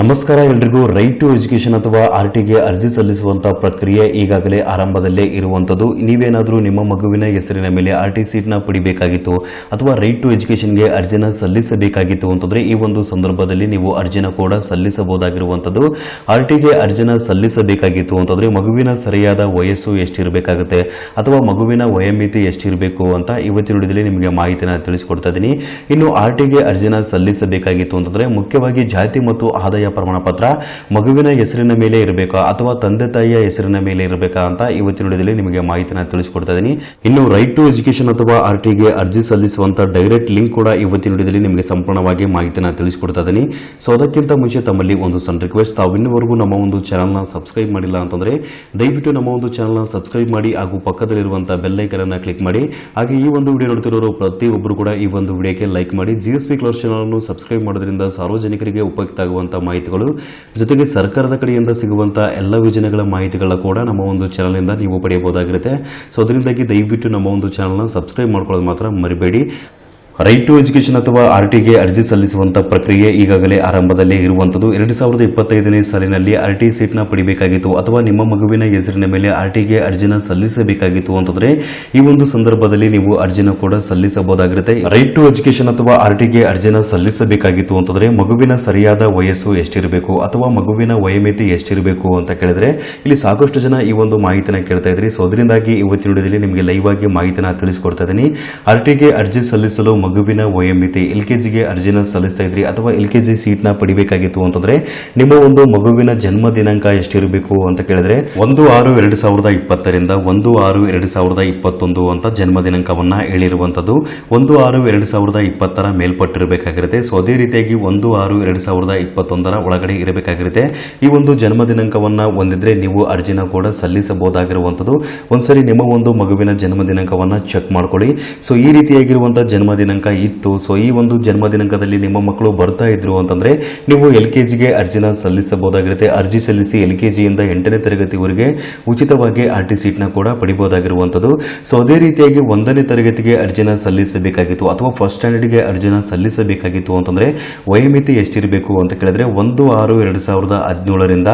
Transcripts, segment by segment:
ನಮಸ್ಕಾರ ಎಲ್ರಿಗೂ, right to education ಅಥವಾ ಆರ್ ಟಿಗೆ ಅರ್ಜಿ ಸಲ್ಲಿಸುವಂತಹ ಪ್ರಕ್ರಿಯೆ ಈಗಾಗಲೇ ಆರಂಭದಲ್ಲೇ ಇರುವಂತದ್ದು. ನೀವೇನಾದರೂ ನಿಮ್ಮ ಮಗುವಿನ ಹೆಸರಿನ ಮೇಲೆ ಆರ್ ಟಿ ಸೀಟ್ನ ಪಡಿಬೇಕಾಗಿತ್ತು ಅಥವಾ ರೈಟ್ ಟು ಎಜುಕೇಶನ್ಗೆ ಅರ್ಜಿನ ಸಲ್ಲಿಸಬೇಕಾಗಿತ್ತು ಅಂತಂದ್ರೆ ಈ ಒಂದು ಸಂದರ್ಭದಲ್ಲಿ ನೀವು ಅರ್ಜಿನ ಕೂಡ ಸಲ್ಲಿಸಬಹುದಾಗಿರುವಂತದ್ದು. ಆರ್ ಟಿಗೆ ಅರ್ಜಿನ ಸಲ್ಲಿಸಬೇಕಾಗಿತ್ತು ಅಂತಂದ್ರೆ ಮಗುವಿನ ಸರಿಯಾದ ವಯಸ್ಸು ಎಷ್ಟಿರಬೇಕಾಗುತ್ತೆ ಅಥವಾ ಮಗುವಿನ ವಯೋಮಿತಿ ಎಷ್ಟಿರಬೇಕು ಅಂತ ಇವತ್ತಿನ ಹಿಡಿದಲ್ಲಿ ನಿಮಗೆ ಮಾಹಿತಿನ ತಿಳಿಸಿಕೊಡ್ತಾ ಇದ್ದೀನಿ. ಇನ್ನು ಆರ್ ಟಿಗೆ ಅರ್ಜಿನ ಸಲ್ಲಿಸಬೇಕಾಗಿತ್ತು ಅಂತಂದ್ರೆ ಮುಖ್ಯವಾಗಿ ಜಾತಿ ಮತ್ತು ಆದಾಯ ಪ್ರಮಾಣ ಪತ್ರ ಮಗುವಿನ ಹೆಸರಿನ ಮೇಲೆ ಇರಬೇಕಾ ಅಥವಾ ತಂದೆ ತಾಯಿಯ ಹೆಸರಿನ ಮೇಲೆ ಇರಬೇಕಾ ಅಂತ ಇವತ್ತಿನ ವಿಡಿಯೋದಲ್ಲಿ ನಿಮಗೆ ಮಾಹಿತಿನ ತಿಳಿಸ್ಕೊಡ್ತಾ ಇದ್ದೀನಿ. ಇನ್ನು ರೈಟ್ ಟು ಎಜುಕೇಶನ್ ಅಥವಾ ಆರ್ ಟಿಗೆ ಅರ್ಜಿ ಸಲ್ಲಿಸುವಂತಹ ಡೈರೆಕ್ಟ್ ಲಿಂಕ್ ಕೂಡ ಇವತ್ತಿನ ವಿಡಿಯೋದಲ್ಲಿ ನಿಮಗೆ ಸಂಪೂರ್ಣವಾಗಿ ಮಾಹಿತಿನ ತಿಳಿಸ್ಕೊಡ್ತಾ ಇದ್ದೀನಿ. ಸೊ ಅದಕ್ಕಿಂತ ಮುಂಚೆ ತಮ್ಮಲ್ಲಿ ಒಂದು ಸಣ್ಣ ರಿಕ್ವೆಸ್ಟ್ ತಾವು ನಮ್ಮ ಒಂದು ಚಾನಲ್ನ ಸಬ್ಸ್ಕ್ರೈಬ್ ಮಾಡಿಲ್ಲ ಅಂತಂದ್ರೆ ದಯವಿಟ್ಟು ನಮ್ಮ ಒಂದು ಚಾನಲ್ನ ಸಬ್ಸ್ಕ್ರೈಬ್ ಮಾಡಿ ಹಾಗೂ ಪಕ್ಕದಲ್ಲಿರುವಂತಹ ಬೆಲ್ ಐಕನ್ ಅನ್ನ ಕ್ಲಿಕ್ ಮಾಡಿ. ಹಾಗೆ ಈ ಒಂದು ವಿಡಿಯೋ ನೋಡ್ತಿರೋರು ಪ್ರತಿಯೊಬ್ಬರು ಕೂಡ ಈ ಒಂದು ವಿಡಿಯೋಕ್ಕೆ ಲೈಕ್ ಮಾಡಿ. ಜಿ ಎಸ್ ಪಿ ಕ್ಲರ್ ಚಾನಲ್ ಸಬ್ಸ್ಕ್ರೈಬ್ ಮಾಡೋದ್ರಿಂದ ಸಾರ್ವಜನಿಕರಿಗೆ ಉಪಯುಕ್ತ ಆಗುವಂತಹ ಮಾಹಿತಿಗಳು. ಜೊತೆಗೆ ಸರ್ಕಾರದ ಕಡೆಯಿಂದ ಸಿಗುವಂತಹ ಎಲ್ಲ ಯೋಜನೆಗಳ ಮಾಹಿತಿಗಳ ಕೂಡ ನಮ್ಮ ಒಂದು ಚಾನಲಿಂದ ನೀವು ಪಡೆಯಬಹುದಾಗಿರುತ್ತೆ. ಸೊ ಅದರಿಂದಾಗಿ ದಯವಿಟ್ಟು ನಮ್ಮ ಒಂದು ಚಾನಲ್ನ ಸಬ್ಸ್ಕ್ರೈಬ್ ಮಾಡ್ಕೊಳ್ಳೋದು ಮಾತ್ರ ಮರಿಬೇಡಿ. ರೈಟ್ ಟು ಎಜುಕೇಶನ್ ಅಥವಾ ಆರ್ ಟಿಗೆ ಅರ್ಜಿ ಸಲ್ಲಿಸುವಂಥ ಪ್ರಕ್ರಿಯೆ ಈಗಾಗಲೇ ಆರಂಭದಲ್ಲಿ ಇರುವಂತದ್ದು. ಎರಡು ಸಾವಿರದ ಇಪ್ಪತ್ತೈದನೇ ಸಾಲಿನಲ್ಲಿ ಆರ್ ಟಿ ಸೀಟ್ನ ಪಡಿಬೇಕಾಗಿತ್ತು ಅಥವಾ ನಿಮ್ಮ ಮಗುವಿನ ಹೆಸರಿನ ಮೇಲೆ ಆರ್ ಟಿಗೆ ಅರ್ಜಿನ ಸಲ್ಲಿಸಬೇಕಾಗಿತ್ತು ಅಂತಂದ್ರೆ ಈ ಒಂದು ಸಂದರ್ಭದಲ್ಲಿ ನೀವು ಅರ್ಜಿನ ಕೂಡ ಸಲ್ಲಿಸಬಹುದಾಗಿರುತ್ತೆ. ರೈಟ್ ಟು ಎಜುಕೇಶನ್ ಅಥವಾ ಆರ್ ಟಿಗೆ ಅರ್ಜಿನ ಸಲ್ಲಿಸಬೇಕಾಗಿತ್ತು ಅಂತಂದ್ರೆ ಮಗುವಿನ ಸರಿಯಾದ ವಯಸ್ಸು ಎಷ್ಟಿರಬೇಕು ಅಥವಾ ಮಗುವಿನ ವಯಮಿತಿ ಎಷ್ಟಿರಬೇಕು ಅಂತ ಕೇಳಿದ್ರೆ ಇಲ್ಲಿ ಸಾಕಷ್ಟು ಜನ ಈ ಒಂದು ಮಾಹಿತಿನ ಕೇಳ್ತಾ ಇದ್ರಿ. ಸೊ, ಅದರಿಂದಾಗಿ ಇವತ್ತಿನ ನಿಮಗೆ ಲೈವ್ ಆಗಿ ಮಾಹಿತಿನ ತಿಳಿಸಿಕೊಡ್ತಾ ಇದ್ದೀನಿ. ಆರ್ ಟಿಗೆ ಅರ್ಜಿ ಸಲ್ಲಿಸಲು ಮಗುವಿನ ವಯೋಮಿತಿ, ಎಲ್ ಕೆ ಜಿಗೆ ಅರ್ಜಿನ ಸಲ್ಲಿಸ್ತಾ ಇದ್ರಿ ಅಥವಾ ಎಲ್ ಕೆ ಜಿ ಸೀಟ್ನ ಪಡಿಬೇಕಾಗಿತ್ತು ಅಂತಂದ್ರೆ ನಿಮ್ಮ ಒಂದು ಮಗುವಿನ ಜನ್ಮ ದಿನಾಂಕ ಎಷ್ಟಿರಬೇಕು ಅಂತ ಕೇಳಿದ್ರೆ ಒಂದು ಆರು ಎರಡು ಸಾವಿರದ ಇಪ್ಪತ್ತರಿಂದ ಒಂದು ಆರು ಎರಡು ಸಾವಿರದ ಇಪ್ಪತ್ತೊಂದು ಅಂತ ಜನ್ಮ ದಿನಾಂಕವನ್ನ ಹೇಳಿರುವಂತದ್ದು ಒಂದು ಆರು ಎರಡು ಸಾವಿರದ ಇಪ್ಪತ್ತರ ಮೇಲ್ಪಟ್ಟಿರಬೇಕಾಗಿರುತ್ತೆ. ಸೊ ಅದೇ ರೀತಿಯಾಗಿ ಒಂದು ಆರು ಎರಡು ಸಾವಿರದ ಇಪ್ಪತ್ತೊಂದರ ಒಳಗಡೆ ಇರಬೇಕಾಗಿರುತ್ತೆ. ಈ ಒಂದು ಜನ್ಮ ದಿನಾಂಕವನ್ನ ಹೊಂದಿದ್ರೆ ನೀವು ಅರ್ಜಿನ ಕೂಡ ಸಲ್ಲಿಸಬಹುದಾಗಿರುವಂತದ್ದು ಒಂದ್ಸರಿ ನಿಮ್ಮ ಒಂದು ಮಗುವಿನ ಜನ್ಮ ದಿನಾಂಕವನ್ನ ಚೆಕ್ ಮಾಡ್ಕೊಳ್ಳಿ. ಸೊ ಈ ರೀತಿಯಾಗಿರುವಂತಹ ಜನ್ಮ ದಿನಾಂಕ ಇತ್ತು. ಸೊ ಈ ಒಂದು ಜನ್ಮ ದಿನಾಂಕದಲ್ಲಿ ನಿಮ್ಮ ಮಕ್ಕಳು ಬರ್ತಾ ಇದ್ರು ಅಂತಂದ್ರೆ ನೀವು ಎಲ್ ಕೆ ಜಿಗೆ ಅರ್ಜಿನ ಸಲ್ಲಿಸಬಹುದಾಗಿರುತ್ತೆ. ಅರ್ಜಿ ಸಲ್ಲಿಸಿ ಎಲ್ ಕೆ ಜಿಯಿಂದ ಎಂಟನೇ ತರಗತಿವರೆಗೆ ಉಚಿತವಾಗಿ ಆರ್ ಟಿ ಸೀಟ್ನ ಕೂಡ ಪಡಿಬಹುದಾಗಿರುವಂಥದ್ದು ಸೊ ಅದೇ ರೀತಿಯಾಗಿ ಒಂದನೇ ತರಗತಿಗೆ ಅರ್ಜಿನ ಸಲ್ಲಿಸಬೇಕಾಗಿತ್ತು ಅಥವಾ ಫಸ್ಟ್ ಸ್ಟ್ಯಾಂಡರ್ಡ್ಗೆ ಅರ್ಜಿನ ಸಲ್ಲಿಸಬೇಕಾಗಿತ್ತು ಅಂತಂದ್ರೆ ವಯೋಮಿತಿ ಎಷ್ಟಿರಬೇಕು ಅಂತ ಕೇಳಿದ್ರೆ ಒಂದು ಆರು ಎರಡು ಸಾವಿರದ ಹದಿನೇಳರಿಂದ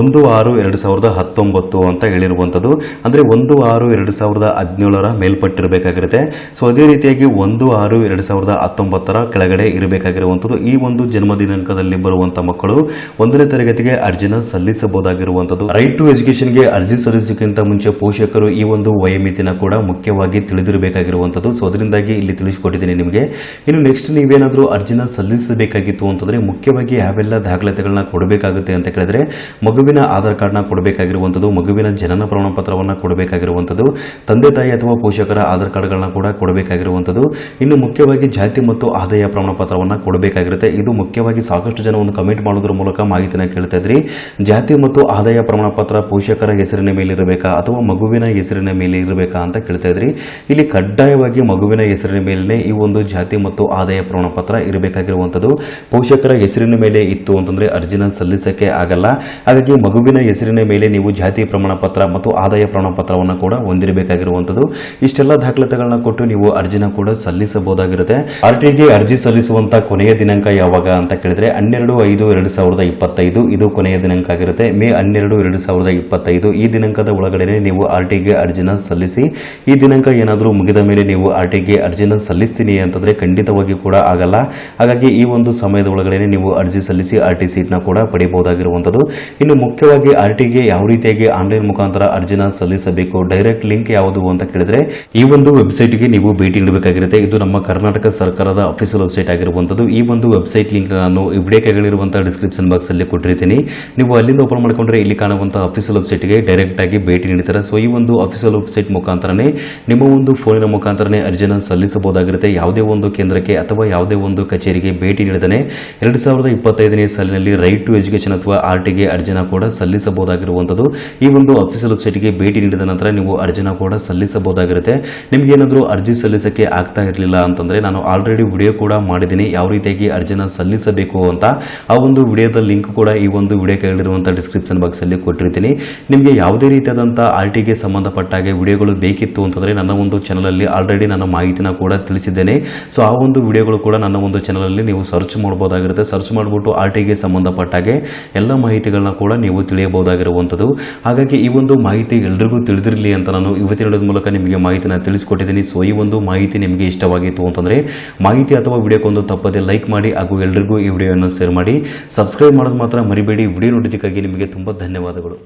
ಒಂದು ಆರು ಎರಡು ಸಾವಿರದ ಹತ್ತೊಂಬತ್ತು ಅಂತ ಹೇಳಿರುವಂಥದ್ದು. ಅಂದ್ರೆ ಒಂದು ಆರು ಎರಡು ಸಾವಿರದ ಹದಿನೇಳರ ಮೇಲ್ಪಟ್ಟಿರಬೇಕಾಗಿರುತ್ತೆ. ಸೊ ಅದೇ ರೀತಿಯಾಗಿ ಒಂದು ಆರು ಎರಡು ಸಾವಿರದ ಹತ್ತೊಂಬತ್ತರ ಕೆಳಗಡೆ ಇರಬೇಕಾಗಿರುವಂಥದ್ದು. ಈ ಒಂದು ಜನ್ಮ ದಿನಾಂಕದಲ್ಲಿ ಬರುವಂತಹ ಮಕ್ಕಳು ಒಂದನೇ ತರಗತಿಗೆ ಅರ್ಜಿನ ಸಲ್ಲಿಸಬಹುದಾಗಿರುವಂಥದ್ದು. ರೈಟ್ ಟು ಎಜುಕೇಶನ್ಗೆ ಅರ್ಜಿ ಸಲ್ಲಿಸೋಕ್ಕಿಂತ ಮುಂಚೆ ಪೋಷಕರು ಈ ಒಂದು ವಯೋಮಿತಿನ ಕೂಡ ಮುಖ್ಯವಾಗಿ ತಿಳಿದಿರಬೇಕಾಗಿರುವಂಥದ್ದು. ಸೊ ಅದರಿಂದಾಗಿ ಇಲ್ಲಿ ತಿಳಿಸಿಕೊಟ್ಟಿದ್ದೀನಿ ನಿಮಗೆ. ಇನ್ನು ನೆಕ್ಸ್ಟ್ ನೀವೇನಾದರೂ ಅರ್ಜಿನ ಸಲ್ಲಿಸಬೇಕಾಗಿತ್ತು ಅಂತಂದ್ರೆ ಮುಖ್ಯವಾಗಿ ಯಾವೆಲ್ಲ ದಾಖಲಾತಿಗಳನ್ನ ಕೊಡಬೇಕಾಗುತ್ತೆ ಅಂತ ಕೇಳಿದ್ರೆ ಮಗುವಿನ ಆಧಾರ್ ಕಾರ್ಡ್ನ ಕೊಡಬೇಕಾಗಿರುವಂಥದ್ದು, ಮಗುವಿನ ಜನನ ಪ್ರಮಾಣ ಪತ್ರವನ್ನು ಕೊಡಬೇಕಾಗಿರುವಂಥದ್ದು, ತಂದೆ ತಾಯಿ ಅಥವಾ ಪೋಷಕರ ಆಧಾರ್ ಕಾರ್ಡ್ಗಳನ್ನ ಕೂಡ ಕೊಡಬೇಕಾಗಿರುವಂಥದ್ದು. ಇನ್ನು ಮುಖ್ಯವಾಗಿ ಜಾತಿ ಮತ್ತು ಆದಾಯ ಪ್ರಮಾಣ ಪತ್ರವನ್ನು ಕೊಡಬೇಕಾಗಿರುತ್ತೆ. ಇದು ಮುಖ್ಯವಾಗಿ ಸಾಕಷ್ಟು ಜನ ಒಂದು ಕಮೆಂಟ್ ಮಾಡೋದ್ರ ಮೂಲಕ ಮಾಹಿತಿನ ಕೇಳ್ತಾ ಇದ್ರಿ. ಜಾತಿ ಮತ್ತು ಆದಾಯ ಪ್ರಮಾಣ ಪತ್ರ ಪೋಷಕರ ಹೆಸರಿನ ಮೇಲೆ ಇರಬೇಕಾ ಅಥವಾ ಮಗುವಿನ ಹೆಸರಿನ ಮೇಲೆ ಇರಬೇಕಾ ಅಂತ ಕೇಳ್ತಾ ಇದ್ರಿ. ಇಲ್ಲಿ ಕಡ್ಡಾಯವಾಗಿ ಮಗುವಿನ ಹೆಸರಿನ ಮೇಲೆ ಈ ಒಂದು ಜಾತಿ ಮತ್ತು ಆದಾಯ ಪ್ರಮಾಣ ಪತ್ರ ಇರಬೇಕಾಗಿರುವಂಥದ್ದು. ಪೋಷಕರ ಹೆಸರಿನ ಮೇಲೆ ಇತ್ತು ಅಂತಂದ್ರೆ ಅರ್ಜಿನ ಸಲ್ಲಿಸಕ್ಕೆ ಆಗಲ್ಲ. ಹಾಗಾಗಿ ಮಗುವಿನ ಹೆಸರಿನ ಮೇಲೆ ನೀವು ಜಾತಿ ಪ್ರಮಾಣ ಪತ್ರ ಮತ್ತು ಆದಾಯ ಪ್ರಮಾಣ ಪತ್ರವನ್ನು ಕೂಡ ಹೊಂದಿರಬೇಕಾಗಿರುವಂಥದ್ದು. ಇಷ್ಟೆಲ್ಲ ದಾಖಲಾತಿಗಳನ್ನ ಕೊಟ್ಟು ನೀವು ಅರ್ಜಿನ ಕೂಡ ಸಲ್ಲಿಸಬಹುದಾಗಿರುತ್ತೆ ಆರ್ ಅರ್ಜಿ ಸಲ್ಲಿಸುವಂತ ಕೊನೆಯ ದಿನಾಂಕ ಯಾವಾಗ ಅಂತ ಕೇಳಿದ್ರೆ ಹನ್ನೆರಡು, ಐದು, ಎರಡು ಸಾವಿರದ ಇಪ್ಪತ್ತೈದು. ಇದು ಕೊನೆಯ ದಿನಾಂಕ ಆಗಿರುತ್ತೆ. ಮೇ ಹನ್ನೆರಡು, ಎರಡು ಸಾವಿರದ ಇಪ್ಪತ್ತೈದು. ಈ ದಿನಾಂಕದ ಒಳಗಡೆ ನೀವು ಆರ್ ಅರ್ಜಿನ ಸಲ್ಲಿಸಿ, ಈ ದಿನಾಂಕ ಏನಾದರೂ ಮುಗಿದ ಮೇಲೆ ನೀವು ಆರ್ ಅರ್ಜಿನ ಸಲ್ಲಿಸ್ತೀನಿ ಅಂತಂದ್ರೆ ಖಂಡಿತವಾಗಿ ಕೂಡ ಆಗಲ್ಲ. ಹಾಗಾಗಿ ಈ ಒಂದು ಸಮಯದ ಒಳಗಡೆ ನೀವು ಅರ್ಜಿ ಸಲ್ಲಿಸಿ ಆರ್ ಟಿ ಸೀಟ್ನ ಕೂಡ ಪಡೆಯಬಹುದಾಗಿರುವಂಥದ್ದು ಇನ್ನು ಮುಖ್ಯವಾಗಿ ಆರ್ ಯಾವ ರೀತಿಯಾಗಿ ಆನ್ಲೈನ್ ಮುಖಾಂತರ ಅರ್ಜಿನ ಸಲ್ಲಿಸಬೇಕು, ಡೈರೆಕ್ಟ್ ಲಿಂಕ್ ಯಾವುದು ಅಂತ ಕೇಳಿದ್ರೆ ಈ ಒಂದು ವೆಬ್ಸೈಟ್ಗೆ ನೀವು ಭೇಟಿ ನೀಡಬೇಕಾಗಿರುತ್ತೆ. ಇದು ನಮ್ಮ ಕರ್ನಾಟಕ ಸರ್ಕಾರದ ಅಫಿಷಿಯಲ್ ವೆಬ್ಸೈಟ್ ಆಗಿರುವಂಥದ್ದು. ಈ ಒಂದು ವೆಬ್ಸೈಟ್ ಲಿಂಕ್ ನಾನು ಈ ವಿಡಿಯೋ ಕೆಳಗಿರುವಂತಹ ಡಿಸ್ಕ್ರಿಪ್ಷನ್ ಬಾಕ್ಸ್ ಅಲ್ಲಿ ಕೊಟ್ಟಿರ್ತೀನಿ. ನೀವು ಅಲ್ಲಿಂದ ಓಪನ್ ಮಾಡಿಕೊಂಡ್ರೆ ಇಲ್ಲಿ ಕಾಣುವಂಥ ಅಫಿಷಿಯಲ್ ವೆಬ್ಸೈಟ್ಗೆ ಡೈರೆಕ್ಟ್ ಆಗಿ ಭೇಟಿ ನೀಡ್ತಾರೆ ಸೊ ಈ ಒಂದು ಅಫಿಷಿಯಲ್ ವೆಬ್ಸೈಟ್ ಮುಖಾಂತರನೇ ನಿಮ್ಮ ಒಂದು ಫೋನಿನ ಮುಖಾಂತರನೇ ಅರ್ಜಿನ ಸಲ್ಲಿಸಬಹುದಾಗಿರುತ್ತೆ. ಯಾವುದೇ ಒಂದು ಕೇಂದ್ರಕ್ಕೆ ಅಥವಾ ಯಾವುದೇ ಒಂದು ಕಚೇರಿಗೆ ಭೇಟಿ ನೀಡದೇ ಎರಡು ಸಾವಿರದ ಇಪ್ಪತ್ತೈದನೇ ಸಾಲಿನಲ್ಲಿ ರೈಟ್ ಟು ಎಜುಕೇಶನ್ ಅಥವಾ ಆರ್ ಟಿಗೆ ಅರ್ಜಿನ ಕೂಡ ಸಲ್ಲಿಸಬಹುದಾಗಿರುವಂಥದ್ದು. ಈ ಒಂದು ಅಫಿಷಿಯಲ್ ವೆಬ್ಸೈಟ್ಗೆ ಭೇಟಿ ನೀಡಿದ ನಂತರ ನೀವು ಅರ್ಜಿನ ಕೂಡ ಸಲ್ಲಿಸಬಹುದಾಗಿರುತ್ತೆ. ನಿಮಗೇನಾದರೂ ಅರ್ಜಿ ಸಲ್ಲಿಸೋಕ್ಕೆ ಆಗ್ತಾ ಇರಲಿಲ್ಲ ಅಂತಂದ್ರೆ ಅಂತಂದರೆ ನಾನು ಆಲ್ರೆಡಿ ವಿಡಿಯೋ ಕೂಡ ಮಾಡಿದ್ದೀನಿ. ಯಾವ ರೀತಿಯಾಗಿ ಅರ್ಜಿನ ಸಲ್ಲಿಸಬೇಕು ಅಂತ ಆ ಒಂದು ವಿಡಿಯೋದ ಲಿಂಕ್ ಕೂಡ ಈ ಒಂದು ವಿಡಿಯೋ ಕೇಳಿರುವಂಥ ಡಿಸ್ಕ್ರಿಪ್ಷನ್ ಬಾಕ್ಸಲ್ಲಿ ಕೊಟ್ಟಿರ್ತೀನಿ. ನಿಮಗೆ ಯಾವುದೇ ರೀತಿಯಾದಂಥ ಆರ್ ಟಿಗೆ ಸಂಬಂಧಪಟ್ಟ ಹಾಗೆ ವಿಡಿಯೋಗಳು ಬೇಕಿತ್ತು ಅಂತಂದರೆ ನನ್ನ ಒಂದು ಚಾನಲಲ್ಲಿ ಆಲ್ರೆಡಿ ನನ್ನ ಮಾಹಿತಿನ ಕೂಡ ತಿಳಿಸಿದ್ದೇನೆ. ಸೊ ಆ ಒಂದು ವಿಡಿಯೋಗಳು ಕೂಡ ನನ್ನ ಒಂದು ಚಾನಲಲ್ಲಿ ನೀವು ಸರ್ಚ್ ಮಾಡ್ಬೋದಾಗಿರುತ್ತೆ. ಸರ್ಚ್ ಮಾಡಿಬಿಟ್ಟು ಆರ್ ಟಿಗೆ ಸಂಬಂಧಪಟ್ಟ ಹಾಗೆ ಎಲ್ಲ ಮಾಹಿತಿಗಳನ್ನ ಕೂಡ ನೀವು ತಿಳಿಯಬಹುದಾಗಿರುವಂಥದ್ದು. ಹಾಗಾಗಿ ಈ ಒಂದು ಮಾಹಿತಿ ಎಲ್ರಿಗೂ ತಿಳಿದಿರಲಿ ಅಂತ ನಾನು ಇವತ್ತಿನ ಮೂಲಕ ನಿಮಗೆ ಮಾಹಿತಿನ ತಿಳಿಸ್ಕೊಟ್ಟಿದ್ದೀನಿ. ಸೊ ಈ ಒಂದು ಮಾಹಿತಿ ನಿಮಗೆ ಇಷ್ಟವಾಗಿತ್ತು ಅಂತಂದರೆ ಮಾಹಿತಿ ಅಥವಾ ವಿಡಿಯೋಕ್ಕೊಂದು ತಪ್ಪದೆ ಲೈಕ್ ಮಾಡಿ ಹಾಗೂ ಎಲ್ರಿಗೂ ಈ ವಿಡಿಯೋವನ್ನು ಶೇರ್ ಮಾಡಿ. ಸಬ್ಸ್ಕ್ರೈಬ್ ಮಾಡೋದು ಮಾತ್ರ ಮರಿಬೇಡಿ. ವಿಡಿಯೋ ನೋಡೋದಕ್ಕಾಗಿ ನಿಮಗೆ ತುಂಬ ಧನ್ಯವಾದಗಳು.